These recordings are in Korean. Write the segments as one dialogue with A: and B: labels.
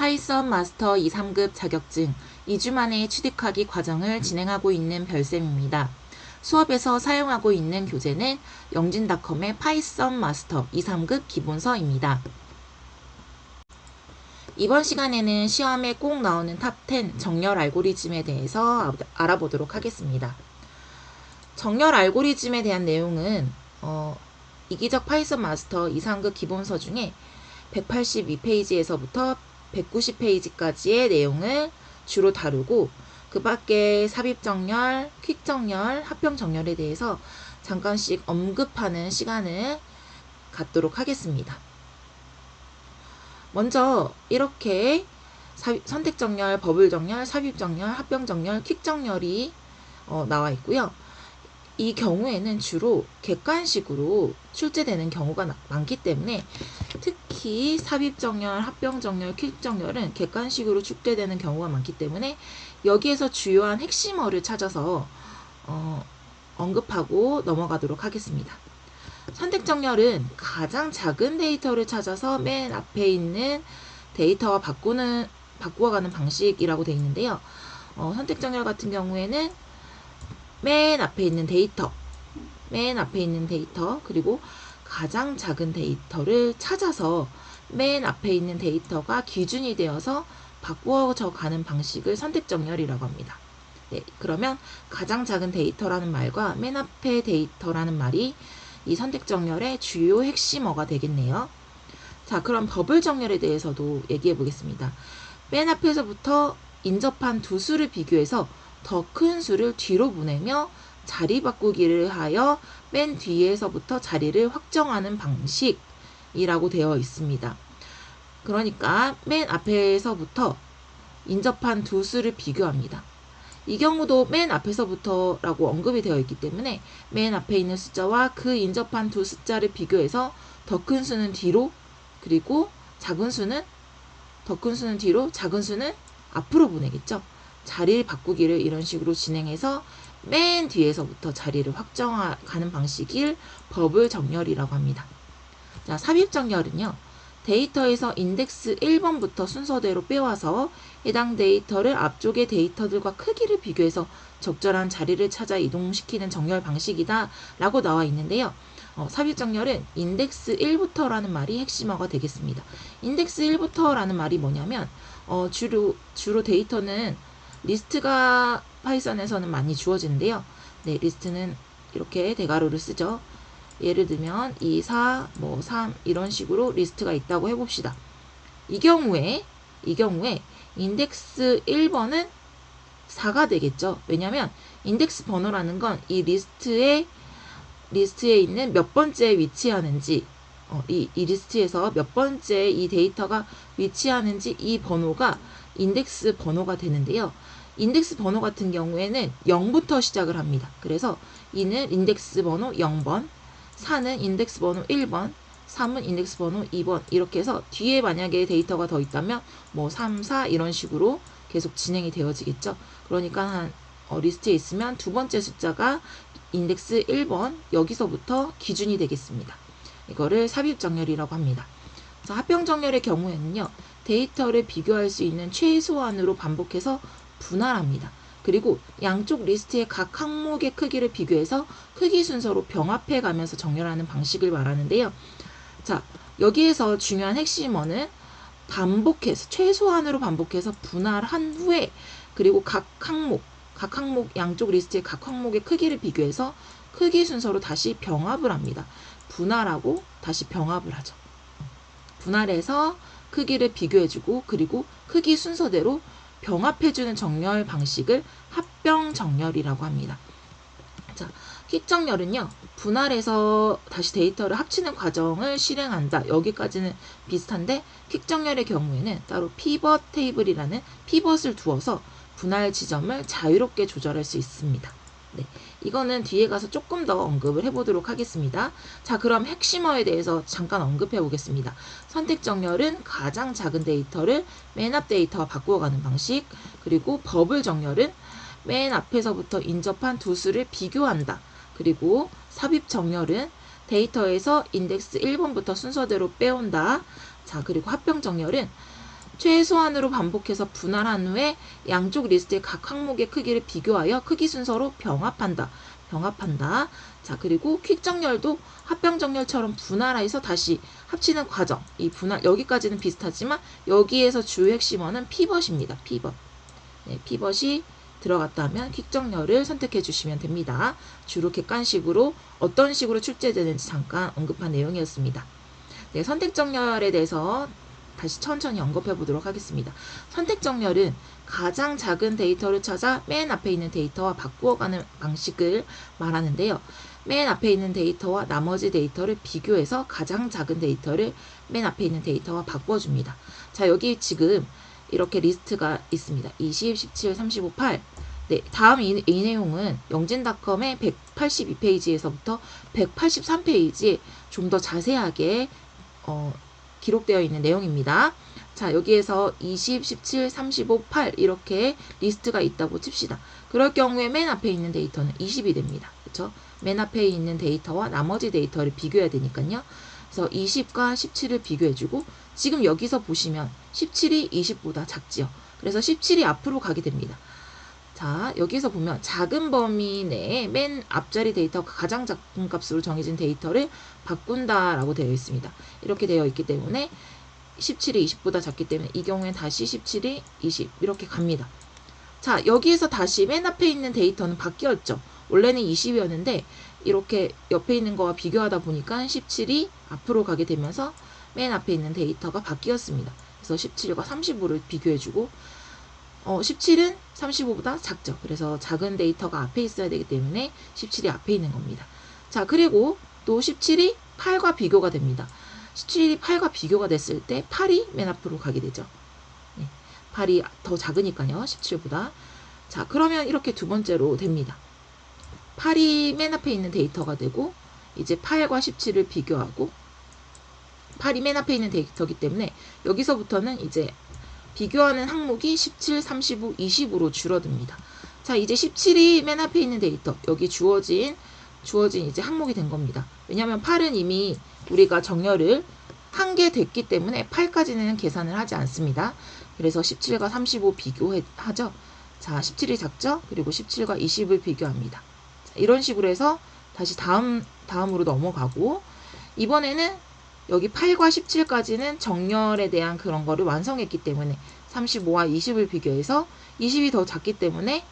A: 파이썬 마스터 2, 3급 자격증 2주 만에 취득하기 과정을 진행하고 있는 별쌤입니다. 수업에서 사용하고 있는 교재는 영진닷컴의 파이썬 마스터 2, 3급 기본서입니다. 이번 시간에는 시험에 꼭 나오는 탑10 정렬 알고리즘에 대해서 알아보도록 하겠습니다. 정렬 알고리즘에 대한 내용은 어, 이기적 파이썬 마스터 2, 3급 기본서 중에 182페이지에서부터 190페이지까지의 내용을 주로 다루고 그 밖에 삽입정렬, 퀵정렬, 합병정렬에 대해서 잠깐씩 언급하는 시간을 갖도록 하겠습니다. 먼저 이렇게 선택정렬, 버블정렬, 삽입정렬, 합병정렬, 퀵정렬이 어, 나와 있고요. 이 경우에는 주로 객관식으로 출제되는 경우가 많기 때문에 특히 삽입정렬, 합병정렬, 퀵정렬은 객관식으로 출제되는 경우가 많기 때문에 여기에서 주요한 핵심어를 찾아서 어, 언급하고 넘어가도록 하겠습니다. 선택정렬은 가장 작은 데이터를 찾아서 맨 앞에 있는 데이터와 바꾸는 바꾸어가는 방식이라고 되어 있는데요. 어, 선택정렬 같은 경우에는 맨 앞에 있는 데이터, 맨 앞에 있는 데이터, 그리고 가장 작은 데이터를 찾아서 맨 앞에 있는 데이터가 기준이 되어서 바꾸어져 가는 방식을 선택정렬이라고 합니다. 네, 그러면 가장 작은 데이터라는 말과 맨 앞에 데이터라는 말이 이 선택정렬의 주요 핵심어가 되겠네요. 자, 그럼 버블 정렬에 대해서도 얘기해 보겠습니다. 맨 앞에서부터 인접한 두 수를 비교해서 더 큰 수를 뒤로 보내며 자리 바꾸기를 하여 맨 뒤에서부터 자리를 확정하는 방식이라고 되어 있습니다. 그러니까 맨 앞에서부터 인접한 두 수를 비교합니다. 이 경우도 맨 앞에서부터라고 언급이 되어 있기 때문에 맨 앞에 있는 숫자와 그 인접한 두 숫자를 비교해서 더 큰 수는 뒤로 그리고 작은 수는 더 큰 수는 뒤로 작은 수는 앞으로 보내겠죠. 자리를 바꾸기를 이런 식으로 진행해서 맨 뒤에서부터 자리를 확정하는 방식을 버블 정렬이라고 합니다. 자, 삽입 정렬은요. 데이터에서 인덱스 1번부터 순서대로 빼와서 해당 데이터를 앞쪽의 데이터들과 크기를 비교해서 적절한 자리를 찾아 이동시키는 정렬 방식이다 라고 나와 있는데요. 어, 삽입 정렬은 인덱스 1부터라는 말이 핵심어가 되겠습니다. 인덱스 1부터라는 말이 뭐냐면 어, 주로, 주로 데이터는 리스트가 파이썬에서는 많이 주어지는데요. 네, 리스트는 이렇게 대괄호를 쓰죠. 예를 들면 2, 4, 뭐 3 이런 식으로 리스트가 있다고 해봅시다. 이 경우에 이 경우에 인덱스 1번은 4가 되겠죠. 왜냐하면 인덱스 번호라는 건 이 리스트에 리스트에 있는 몇 번째 위치하는지 어, 이, 이 리스트에서 몇 번째 이 데이터가 위치하는지 이 번호가 인덱스 번호가 되는데요. 인덱스 번호 같은 경우에는 0부터 시작을 합니다. 그래서 이는 인덱스 번호 0번, 4는 인덱스 번호 1번, 3은 인덱스 번호 2번 이렇게 해서 뒤에 만약에 데이터가 더 있다면 뭐 3, 4 이런 식으로 계속 진행이 되어지겠죠. 그러니까 한 어, 리스트에 있으면 두 번째 숫자가 인덱스 1번 여기서부터 기준이 되겠습니다. 이거를 삽입 정렬이라고 합니다. 합병 정렬의 경우에는요. 데이터를 비교할 수 있는 최소한으로 반복해서 분할합니다. 그리고 양쪽 리스트의 각 항목의 크기를 비교해서 크기 순서로 병합해 가면서 정렬하는 방식을 말하는데요. 자, 여기에서 중요한 핵심어는 반복해서 최소한으로 반복해서 분할한 후에 그리고 각 항목 각 항목 양쪽 리스트의 각 항목의 크기를 비교해서 크기 순서로 다시 병합을 합니다. 분할하고 다시 병합을 하죠. 분할해서 크기를 비교해주고 그리고 크기 순서대로 병합해주는 정렬 방식을 합병 정렬이라고 합니다. 자, 킥 정렬은요, 분할해서 다시 데이터를 합치는 과정을 실행한다. 여기까지는 비슷한데, 킥 정렬의 경우에는 따로 피벗 테이블이라는 피벗을 두어서 분할 지점을 자유롭게 조절할 수 있습니다. 네, 이거는 뒤에 가서 조금 더 언급을 해보도록 하겠습니다. 자, 그럼 핵심어에 대해서 잠깐 언급해 보겠습니다. 선택 정렬은 가장 작은 데이터를 맨 앞 데이터와 바꾸어가는 방식, 그리고 버블 정렬은 맨 앞에서부터 인접한 두 수를 비교한다. 그리고 삽입 정렬은 데이터에서 인덱스 1번부터 순서대로 빼온다. 자, 그리고 합병 정렬은 최소한으로 반복해서 분할한 후에 양쪽 리스트의 각 항목의 크기를 비교하여 크기 순서로 병합한다. 병합한다. 자, 그리고 퀵 정렬도 합병 정렬처럼 분할해서 다시 합치는 과정. 이 분할 여기까지는 비슷하지만 여기에서 주요 핵심어는 피벗입니다. 피벗. 네, 피벗이 들어갔다면 퀵 정렬을 선택해 주시면 됩니다. 주로 객관식으로 어떤 식으로 출제되는지 잠깐 언급한 내용이었습니다. 네, 선택 정렬에 대해서 다시 천천히 언급해 보도록 하겠습니다. 선택 정렬은 가장 작은 데이터를 찾아 맨 앞에 있는 데이터와 바꾸어 가는 방식을 말하는데요. 맨 앞에 있는 데이터와 나머지 데이터를 비교해서 가장 작은 데이터를 맨 앞에 있는 데이터와 바꿔줍니다. 자, 여기 지금 이렇게 리스트가 있습니다. 20, 17, 35, 8. 네, 다음 이, 이 내용은 영진닷컴의 182페이지에서부터 183페이지에 좀더 자세하게 어, 기록되어 있는 내용입니다. 자, 여기에서 20, 17, 35, 8 이렇게 리스트가 있다고 칩시다. 그럴 경우에 맨 앞에 있는 데이터는 20이 됩니다. 그렇죠? 맨 앞에 있는 데이터와 나머지 데이터를 비교해야 되니까요. 그래서 20과 17을 비교해주고 지금 여기서 보시면 17이 20보다 작지요. 그래서 17이 앞으로 가게 됩니다. 자, 여기서 보면 작은 범위 내에 맨 앞자리 데이터가 가장 작은 값으로 정해진 데이터를 바꾼다라고 되어 있습니다. 이렇게 되어 있기 때문에 17이 20보다 작기 때문에 이 경우엔 다시 17이 20 이렇게 갑니다. 자, 여기에서 다시 맨 앞에 있는 데이터는 바뀌었죠. 원래는 20이었는데 이렇게 옆에 있는 거와 비교하다 보니까 17이 앞으로 가게 되면서 맨 앞에 있는 데이터가 바뀌었습니다. 그래서 17과 35를 비교해주고 어, 17은 35보다 작죠. 그래서 작은 데이터가 앞에 있어야 되기 때문에 17이 앞에 있는 겁니다. 자, 그리고 또 17이 8과 비교가 됩니다. 17이 8과 비교가 됐을 때 8이 맨 앞으로 가게 되죠. 네, 8이 더 작으니까요. 17보다. 자, 그러면 이렇게 두 번째로 됩니다. 8이 맨 앞에 있는 데이터가 되고 이제 8과 17을 비교하고 8이 맨 앞에 있는 데이터기 때문에 여기서부터는 이제 비교하는 항목이 17, 35, 20으로 줄어듭니다. 자, 이제 17이 맨 앞에 있는 데이터. 여기 주어진 주어진 이제 항목이 된 겁니다. 왜냐하면 8은 이미 우리가 정렬을 한 개 됐기 때문에 8까지는 계산을 하지 않습니다. 그래서 17과 35 비교하죠. 자, 17이 작죠? 그리고 17과 20을 비교합니다. 자, 이런 식으로 해서 다시 다음 다음으로 넘어가고 이번에는 여기 8과 17까지는 정렬에 대한 그런 거를 완성했기 때문에 35와 20을 비교해서 20이 더 작기 때문에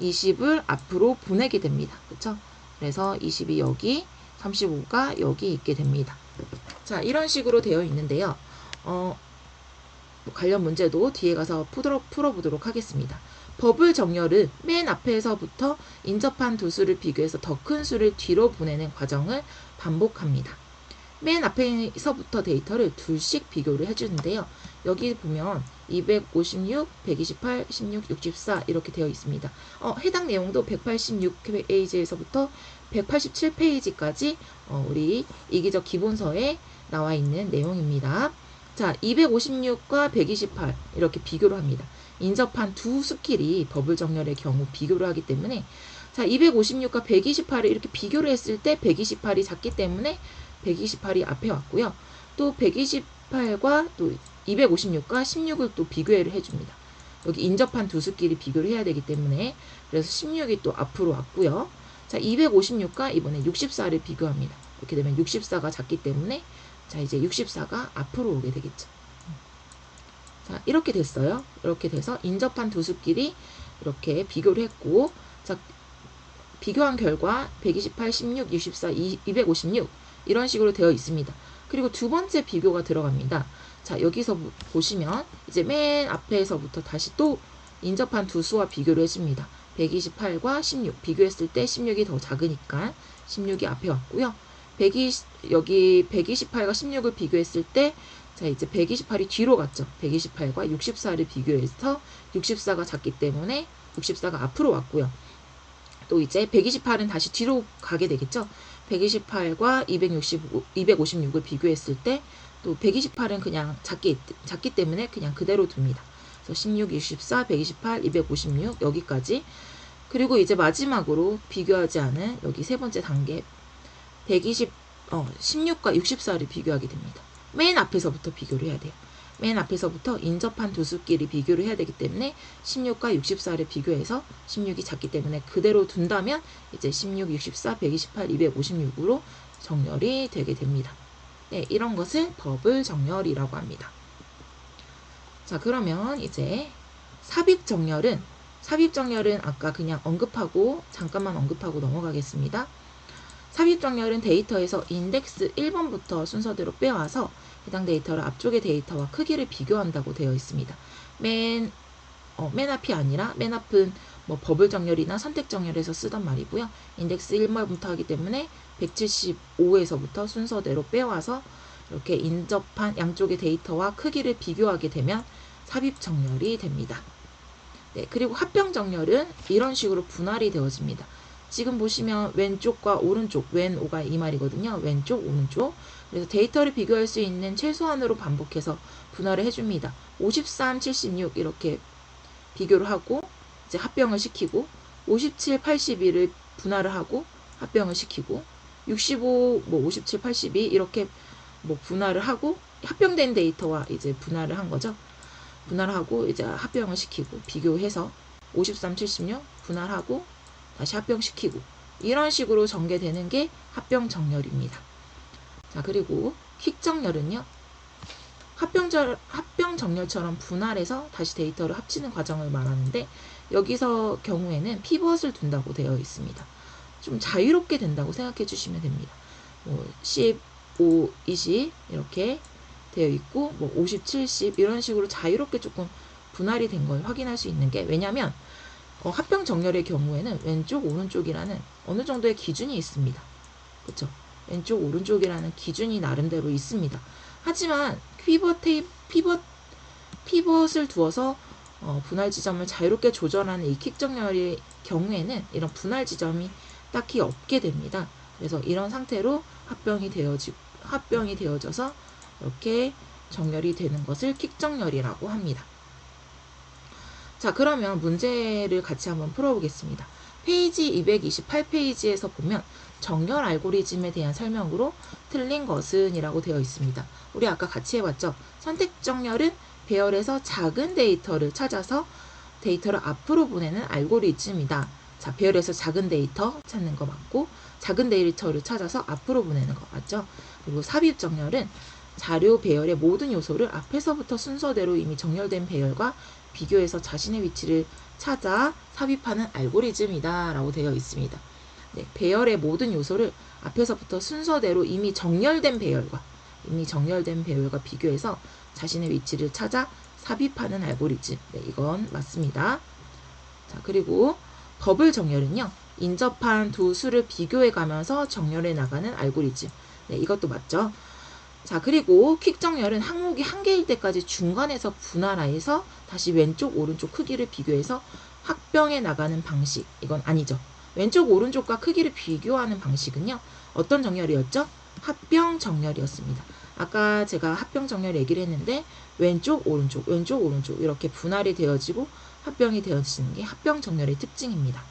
A: 20을 앞으로 보내게 됩니다. 그렇죠? 그래서 20이 여기, 35가 여기 있게 됩니다. 자, 이런 식으로 되어 있는데요. 어, 뭐 관련 문제도 뒤에 가서 풀어, 풀어보도록 하겠습니다. 버블 정렬은 맨 앞에서부터 인접한 두 수를 비교해서 더 큰 수를 뒤로 보내는 과정을 반복합니다. 맨 앞에서부터 데이터를 둘씩 비교를 해주는데요. 여기 보면 256, 128, 16, 64 이렇게 되어 있습니다. 어, 해당 내용도 186페이지에서부터 187페이지까지 어, 우리 이기적 기본서에 나와 있는 내용입니다. 자, 256과 128 이렇게 비교를 합니다. 인접한 두 수끼리 버블 정렬의 경우 비교를 하기 때문에 자, 256과 128을 이렇게 비교를 했을 때 128이 작기 때문에 128이 앞에 왔고요. 또 128과 또 256과 16을 또 비교를 해줍니다. 여기 인접한 두 수끼리 비교를 해야 되기 때문에 그래서 16이 또 앞으로 왔고요. 자, 256과 이번에 64를 비교합니다. 이렇게 되면 64가 작기 때문에 자, 이제 64가 앞으로 오게 되겠죠. 자, 이렇게 됐어요. 이렇게 돼서 인접한 두 수끼리 이렇게 비교를 했고 자, 비교한 결과 128, 16, 64, 256 이런 식으로 되어 있습니다. 그리고 두 번째 비교가 들어갑니다. 자, 여기서 보시면 이제 맨 앞에서부터 다시 또 인접한 두 수와 비교를 해줍니다. 128과 16 비교했을 때 16이 더 작으니까 16이 앞에 왔고요. 120, 여기 128과 16을 비교했을 때 자, 이제 128이 뒤로 갔죠. 128과 64를 비교해서 64가 작기 때문에 64가 앞으로 왔고요. 또 이제 128은 다시 뒤로 가게 되겠죠. 128과 265, 256을 비교했을 때 또 128은 그냥 작기, 작기 때문에 그냥 그대로 둡니다. 그래서 16, 64, 128, 256 여기까지 그리고 이제 마지막으로 비교하지 않은 여기 세 번째 단계 120, 어, 16과 64를 비교하게 됩니다. 맨 앞에서부터 비교를 해야 돼요. 맨 앞에서부터 인접한 두 수끼리 비교를 해야 되기 때문에 16과 64를 비교해서 16이 작기 때문에 그대로 둔다면 이제 16, 64, 128, 256으로 정렬이 되게 됩니다. 네, 이런 것을 버블 정렬이라고 합니다. 자, 그러면 이제 삽입 정렬은 삽입 정렬은 아까 그냥 언급하고 잠깐만 언급하고 넘어가겠습니다. 삽입 정렬은 데이터에서 인덱스 1번부터 순서대로 빼와서 해당 데이터를 앞쪽의 데이터와 크기를 비교한다고 되어 있습니다. 맨, 어, 맨 앞이 아니라 맨 앞은 뭐 버블 정렬이나 선택 정렬에서 쓰던 말이고요. 인덱스 1번부터 하기 때문에 175에서부터 순서대로 빼와서 이렇게 인접한 양쪽의 데이터와 크기를 비교하게 되면 삽입 정렬이 됩니다. 네, 그리고 합병 정렬은 이런 식으로 분할이 되어집니다. 지금 보시면 왼쪽과 오른쪽, 왼, 오가 이 말이거든요. 왼쪽, 오른쪽. 그래서 데이터를 비교할 수 있는 최소한으로 반복해서 분할을 해줍니다. 53, 76 이렇게 비교를 하고 이제 합병을 시키고 57, 82를 분할을 하고 합병을 시키고 65, 뭐 57, 82 이렇게 뭐 분할을 하고 합병된 데이터와 이제 분할을 한 거죠. 분할을 하고 이제 합병을 시키고 비교해서 53, 76 분할하고 다시 합병시키고 이런 식으로 전개되는 게 합병 정렬입니다. 자 그리고 킥 정렬은요. 합병절, 합병 정렬처럼 분할해서 다시 데이터를 합치는 과정을 말하는데 여기서 경우에는 피벗을 둔다고 되어 있습니다. 좀 자유롭게 된다고 생각해 주시면 됩니다. 뭐 15, 20 이렇게 되어 있고 뭐 50, 70 이런 식으로 자유롭게 조금 분할이 된 걸 확인할 수 있는 게 왜냐하면 어, 합병 정렬의 경우에는 왼쪽 오른쪽이라는 어느 정도의 기준이 있습니다. 그렇죠? 왼쪽 오른쪽이라는 기준이 나름대로 있습니다. 하지만 피벗 테이 피벗 피벗을 두어서 어, 분할 지점을 자유롭게 조절하는 이 킥 정렬의 경우에는 이런 분할 지점이 딱히 없게 됩니다. 그래서 이런 상태로 합병이 되어지 합병이 되어져서 이렇게 정렬이 되는 것을 킥 정렬이라고 합니다. 자, 그러면 문제를 같이 한번 풀어보겠습니다. 페이지 228페이지에서 보면 정렬 알고리즘에 대한 설명으로 틀린 것은 이라고 되어 있습니다. 우리 아까 같이 해봤죠? 선택 정렬은 배열에서 작은 데이터를 찾아서 데이터를 앞으로 보내는 알고리즘이다. 자, 배열에서 작은 데이터 찾는 거 맞고, 작은 데이터를 찾아서 앞으로 보내는 거 맞죠? 그리고 삽입 정렬은 자료 배열의 모든 요소를 앞에서부터 순서대로 이미 정렬된 배열과 비교해서 자신의 위치를 찾아 삽입하는 알고리즘이다 라고 되어 있습니다. 네, 배열의 모든 요소를 앞에서부터 순서대로 이미 정렬된 배열과 이미 정렬된 배열과 비교해서 자신의 위치를 찾아 삽입하는 알고리즘. 네, 이건 맞습니다. 자, 그리고 버블 정렬은요. 인접한 두 수를 비교해 가면서 정렬해 나가는 알고리즘. 네, 이것도 맞죠. 자, 그리고 퀵 정렬은 항목이 한 개일 때까지 중간에서 분할해서 다시 왼쪽, 오른쪽 크기를 비교해서 합병해 나가는 방식. 이건 아니죠. 왼쪽, 오른쪽과 크기를 비교하는 방식은요. 어떤 정렬이었죠? 합병 정렬이었습니다. 아까 제가 합병 정렬 얘기를 했는데 왼쪽, 오른쪽, 왼쪽, 오른쪽 이렇게 분할이 되어지고 합병이 되어지는 게 합병 정렬의 특징입니다.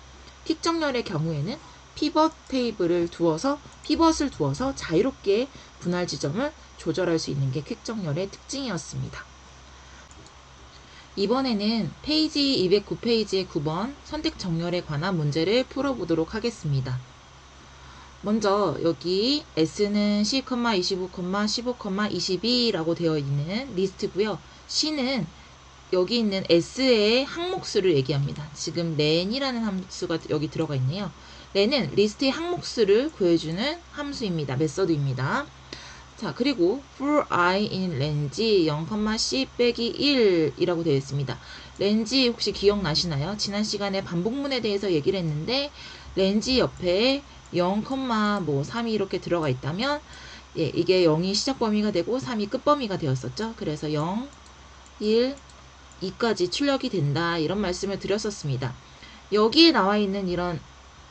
A: 킥 정렬의 경우에는 피벗 테이블을 두어서 피벗을 두어서 자유롭게 분할 지점을 조절할 수 있는 게 퀵 정렬의 특징이었습니다. 이번에는 페이지 209페이지의 9번 선택 정렬에 관한 문제를 풀어보도록 하겠습니다. 먼저 여기 S는 10, 25, 15, 22라고 되어 있는 리스트고요. C는 여기 있는 S의 항목수를 얘기합니다. 지금 렌이라는 함수가 여기 들어가 있네요. 렌은 리스트의 항목수를 구해주는 함수입니다. 메서드입니다. 자, 그리고 for i in range 0,c 빼기 1 이라고 되어 있습니다. 렌지 혹시 기억나시나요? 지난 시간에 반복문에 대해서 얘기를 했는데 렌지 옆에 0, 뭐 3이 이렇게 들어가 있다면 예, 이게 0이 시작 범위가 되고 3이 끝 범위가 되었었죠. 그래서 0, 1, 2까지 출력이 된다 이런 말씀을 드렸었습니다. 여기에 나와 있는 이런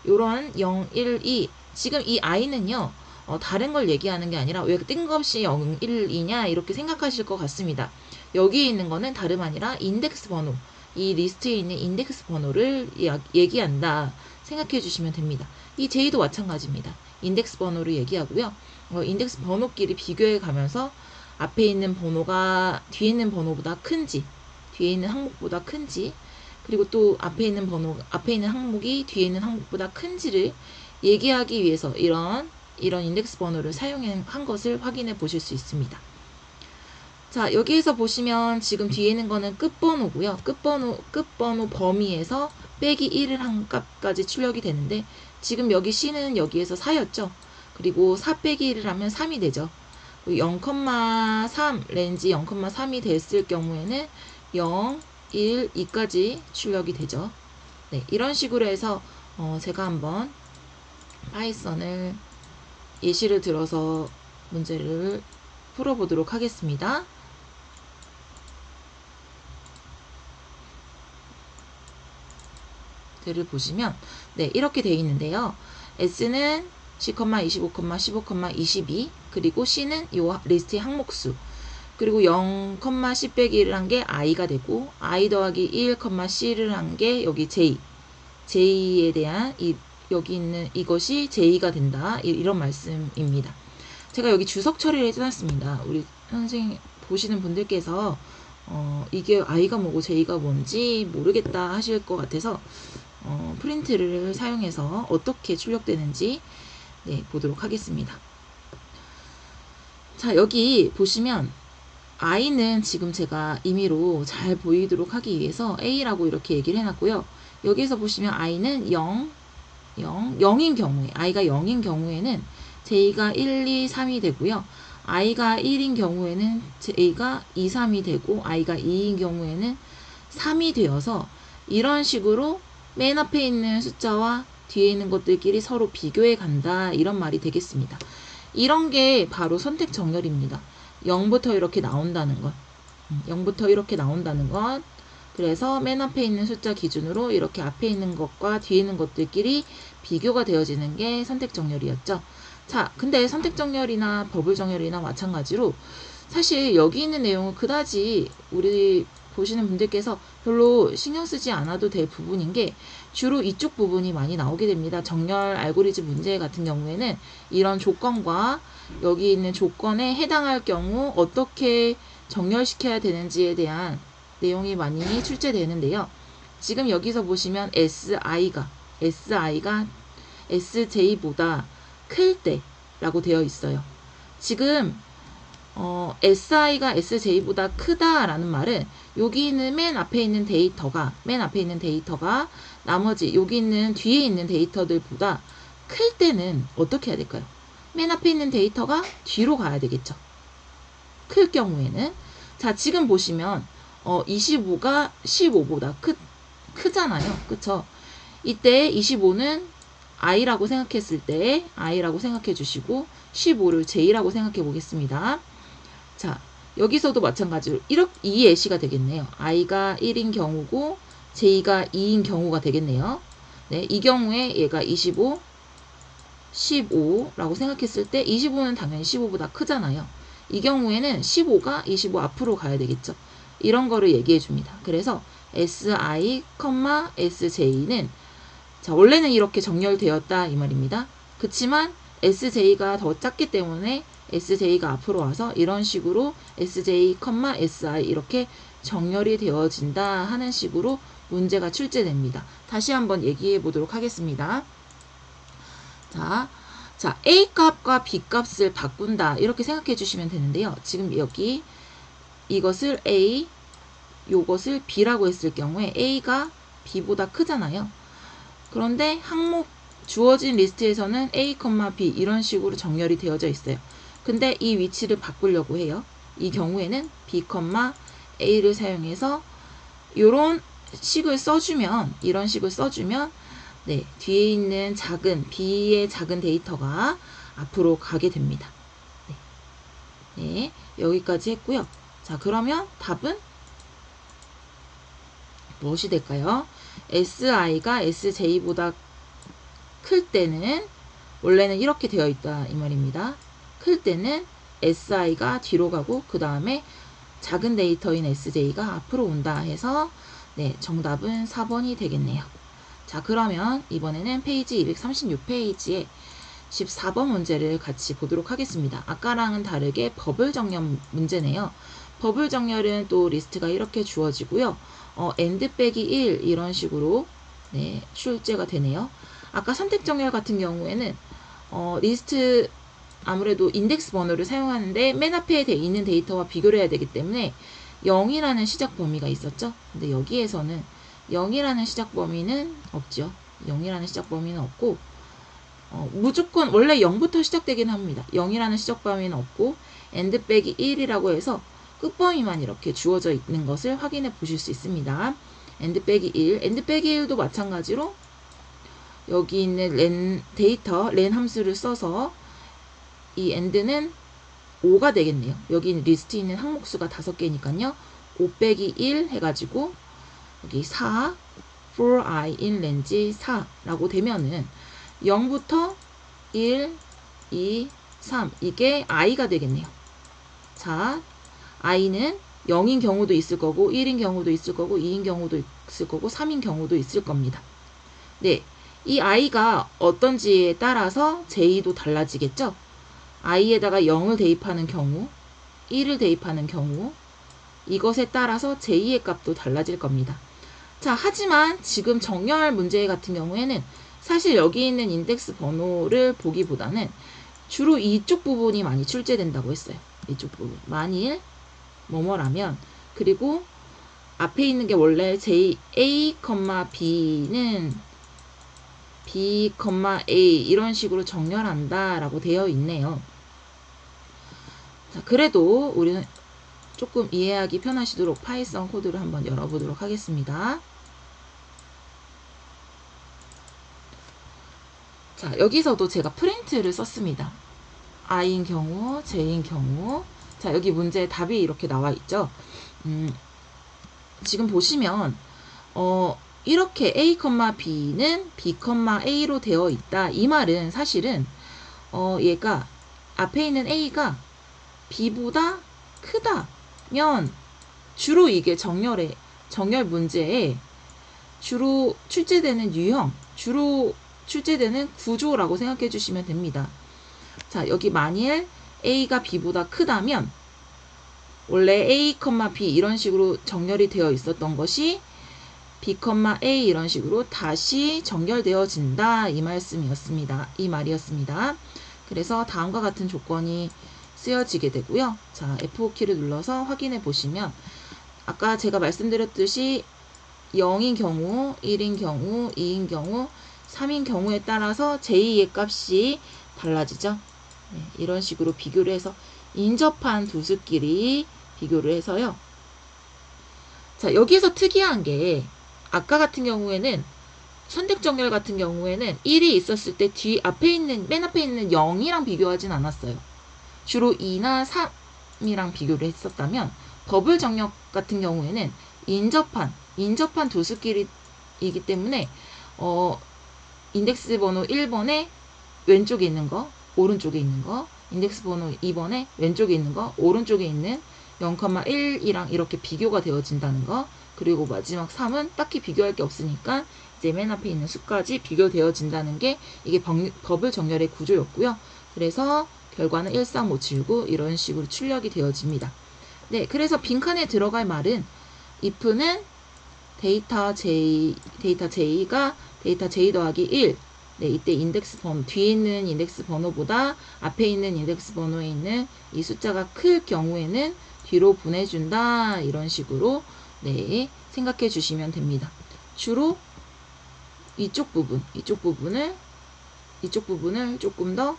A: 요런 0, 1, 2 지금 이 i는요 어, 다른 걸 얘기하는 게 아니라 왜 뜬금없이 0, 1, 2냐 이렇게 생각하실 것 같습니다. 여기에 있는 거는 다름 아니라 인덱스 번호 이 리스트에 있는 인덱스 번호를 얘기한다 생각해 주시면 됩니다. 이 J도 마찬가지입니다. 인덱스 번호를 얘기하고요. 어, 인덱스 번호끼리 비교해 가면서 앞에 있는 번호가 뒤에 있는 번호보다 큰지, 뒤에 있는 항목보다 큰지, 그리고 또 앞에 있는 번호, 앞에 있는 항목이 뒤에 있는 항목보다 큰지를 얘기하기 위해서 이런 이런 인덱스 번호를 사용한 것을 확인해 보실 수 있습니다. 자, 여기에서 보시면 지금 뒤에 있는 거는 끝번호고요. 끝번호, 끝번호 범위에서 빼기 1을 한 값까지 출력이 되는데 지금 여기 C는 여기에서 4였죠. 그리고 4 빼기 1을 하면 3이 되죠. 0,3 렌지 0,3이 됐을 경우에는 0, 1, 2까지 출력이 되죠. 네, 이런 식으로 해서 어, 제가 한번 파이썬을 예시를 들어서 문제를 풀어보도록 하겠습니다. 를 보시면 네 이렇게 되어 있는데요. S는 10, 25, 15, 22 그리고 C는 이 리스트의 항목수 그리고 0, C 빼기 1을 한 게 i가 되고 i 더하기 1, c를 한 게 여기 j j에 대한 이 여기 있는 이것이 j가 된다 이- 이런 말씀입니다. 제가 여기 주석 처리를 해놨습니다. 우리 선생님 보시는 분들께서 어, 이게 i가 뭐고 j가 뭔지 모르겠다 하실 것 같아서 어, 프린트를 사용해서 어떻게 출력되는지 네, 보도록 하겠습니다. 자, 여기 보시면 i는 지금 제가 임의로 잘 보이도록 하기 위해서 a라고 이렇게 얘기를 해놨고요. 여기에서 보시면 i는 0, 0, 0인 경우에 i가 0인 경우에는 j가 1, 2, 3이 되고요. i가 1인 경우에는 j가 2, 3이 되고 i가 2인 경우에는 3이 되어서 이런 식으로 맨 앞에 있는 숫자와 뒤에 있는 것들끼리 서로 비교해 간다 이런 말이 되겠습니다. 이런 게 바로 선택 정렬입니다. 0부터 이렇게 나온다는 것. 음, 0부터 이렇게 나온다는 것. 그래서 맨 앞에 있는 숫자 기준으로 이렇게 앞에 있는 것과 뒤에 있는 것들끼리 비교가 되어지는 게 선택 정렬이었죠. 자, 근데 선택 정렬이나 버블 정렬이나 마찬가지로 사실 여기 있는 내용은 그다지 우리 보시는 분들께서 별로 신경 쓰지 않아도 될 부분인 게 주로 이쪽 부분이 많이 나오게 됩니다. 정렬 알고리즘 문제 같은 경우에는 이런 조건과 여기 있는 조건에 해당할 경우 어떻게 정렬시켜야 되는지에 대한 내용이 많이 출제되는데요. 지금 여기서 보시면 SI가 SI가 SJ보다 클 때라고 되어 있어요. 지금 어, SI가 SJ보다 크다라는 말은 여기 있는 맨 앞에 있는 데이터가 맨 앞에 있는 데이터가 나머지 여기 있는 뒤에 있는 데이터들보다 클 때는 어떻게 해야 될까요? 맨 앞에 있는 데이터가 뒤로 가야 되겠죠. 클 경우에는 자 지금 보시면 어, 25가 15보다 크, 크잖아요. 그쵸? 이때 25는 i라고 생각했을 때 i라고 생각해 주시고 15를 j라고 생각해 보겠습니다. 자, 여기서도 마찬가지로 이렇게 이 예시가 되겠네요. i가 1인 경우고 j가 2인 경우가 되겠네요. 네, 이 경우에 얘가 25, 15라고 생각했을 때 25는 당연히 15보다 크잖아요. 이 경우에는 15가 25 앞으로 가야 되겠죠. 이런 거를 얘기해 줍니다. 그래서 si, sj는 자, 원래는 이렇게 정렬되었다 이 말입니다. 그치만 sj가 더 작기 때문에 sj가 앞으로 와서 이런 식으로 sj, si 이렇게 정렬이 되어진다 하는 식으로 문제가 출제됩니다. 다시 한번 얘기해 보도록 하겠습니다. 자, 자, A 값과 B 값을 바꾼다. 이렇게 생각해 주시면 되는데요. 지금 여기 이것을 A, 요것을 B라고 했을 경우에 A가 B보다 크잖아요. 그런데 항목 주어진 리스트에서는 A, B 이런 식으로 정렬이 되어져 있어요. 근데 이 위치를 바꾸려고 해요. 이 경우에는 B, A를 사용해서 이런 식을 써주면 이런 식을 써주면 네, 뒤에 있는 작은 B의 작은 데이터가 앞으로 가게 됩니다. 네, 네 여기까지 했고요. 자, 그러면 답은 무엇이 될까요? SI가 SJ보다 클 때는 원래는 이렇게 되어 있다 이 말입니다. 클 때는 SI가 뒤로 가고 그 다음에 작은 데이터인 SJ가 앞으로 온다 해서 네, 정답은 4번이 되겠네요. 자, 그러면 이번에는 페이지 236페이지에 14번 문제를 같이 보도록 하겠습니다. 아까랑은 다르게 버블 정렬 문제네요. 버블 정렬은 또 리스트가 이렇게 주어지고요. 어, 엔드 빼기 1 이런 식으로 네, 출제가 되네요. 아까 선택 정렬 같은 경우에는 어, 리스트 아무래도 인덱스 번호를 사용하는데 맨 앞에 돼 있는 데이터와 비교를 해야 되기 때문에 0이라는 시작 범위가 있었죠. 근데 여기에서는 0이라는 시작 범위는 없죠. 0이라는 시작 범위는 없고 어, 무조건 원래 0부터 시작되긴 합니다. 0이라는 시작 범위는 없고 엔드 빼기 1이라고 해서 끝범위만 이렇게 주어져 있는 것을 확인해 보실 수 있습니다. 엔드 빼기 1, 엔드 빼기 1도 마찬가지로 여기 있는 len 데이터 len 함수를 써서 이 end는 5가 되겠네요. 여기 리스트에 있는 항목수가 5개니까요. 5 빼기 1 해가지고 여기 4 for i in range 4라고 되면은 0부터 1, 2, 3 이게 i가 되겠네요. 자, i는 0인 경우도 있을 거고 1인 경우도 있을 거고 2인 경우도 있을 거고 3인 경우도 있을 겁니다. 네, 이 i가 어떤지에 따라서 j도 달라지겠죠? i에다가 0을 대입하는 경우, 1을 대입하는 경우 이것에 따라서 j의 값도 달라질 겁니다. 자, 하지만 지금 정렬 문제 같은 경우에는 사실 여기 있는 인덱스 번호를 보기보다는 주로 이쪽 부분이 많이 출제된다고 했어요. 이쪽 부분. 만일 뭐뭐라면 그리고 앞에 있는 게 원래 j a, b는 b, a 이런 식으로 정렬한다 라고 되어 있네요. 자, 그래도 우리는 조금 이해하기 편하시도록 파이썬 코드를 한번 열어보도록 하겠습니다. 자, 여기서도 제가 프린트를 썼습니다. i인 경우, j인 경우. 자, 여기 문제에 답이 이렇게 나와 있죠. 음, 지금 보시면, 어, 이렇게 a, b는 b, a로 되어 있다. 이 말은 사실은, 어, 얘가, 앞에 있는 a가 b보다 크다면, 주로 이게 정렬에, 정렬 문제에 주로 출제되는 유형, 주로 출제되는 구조라고 생각해 주시면 됩니다. 자, 여기 만일 a가 b보다 크다면 원래 a, b 이런 식으로 정렬이 되어 있었던 것이 b, a 이런 식으로 다시 정렬되어진다 이 말씀이었습니다. 이 말이었습니다. 그래서 다음과 같은 조건이 쓰여지게 되고요. 자, F5키를 눌러서 확인해 보시면 아까 제가 말씀드렸듯이 0인 경우, 1인 경우, 2인 경우 3인 경우에 따라서 j 의 값이 달라지죠. 네, 이런 식으로 비교를 해서 인접한 두 수끼리 비교를 해서요. 자, 여기에서 특이한 게 아까 같은 경우에는 선택 정렬 같은 경우에는 1이 있었을 때 뒤 앞에 있는 맨 앞에 있는 0이랑 비교하진 않았어요. 주로 2나 3이랑 비교를 했었다면 버블 정렬 같은 경우에는 인접한 인접한 두 수끼리이기 때문에 어 인덱스 번호 1번에 왼쪽에 있는 거, 오른쪽에 있는 거, 인덱스 번호 2번에 왼쪽에 있는 거, 오른쪽에 있는 0,1이랑 이렇게 비교가 되어진다는 거, 그리고 마지막 3은 딱히 비교할 게 없으니까 이제 맨 앞에 있는 수까지 비교되어진다는 게 이게 버블 정렬의 구조였고요. 그래서 결과는 13579 이런 식으로 출력이 되어집니다. 네, 그래서 빈칸에 들어갈 말은 if는 데이터 j 데이터 j가 데이터 j 더하기 1 네, 이때 인덱스 번호 뒤에 있는 인덱스 번호보다 앞에 있는 인덱스 번호에 있는 이 숫자가 클 경우에는 뒤로 보내준다 이런 식으로 네 생각해 주시면 됩니다. 주로 이쪽 부분 이쪽 부분을 이쪽 부분을 조금 더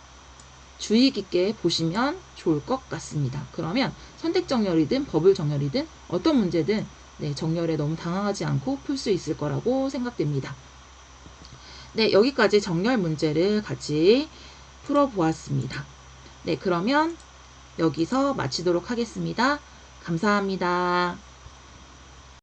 A: 주의 깊게 보시면 좋을 것 같습니다. 그러면 선택 정렬이든 버블 정렬이든 어떤 문제든 네, 정렬에 너무 당황하지 않고 풀 수 있을 거라고 생각됩니다. 네, 여기까지 정렬 문제를 같이 풀어보았습니다. 네, 그러면 여기서 마치도록 하겠습니다. 감사합니다.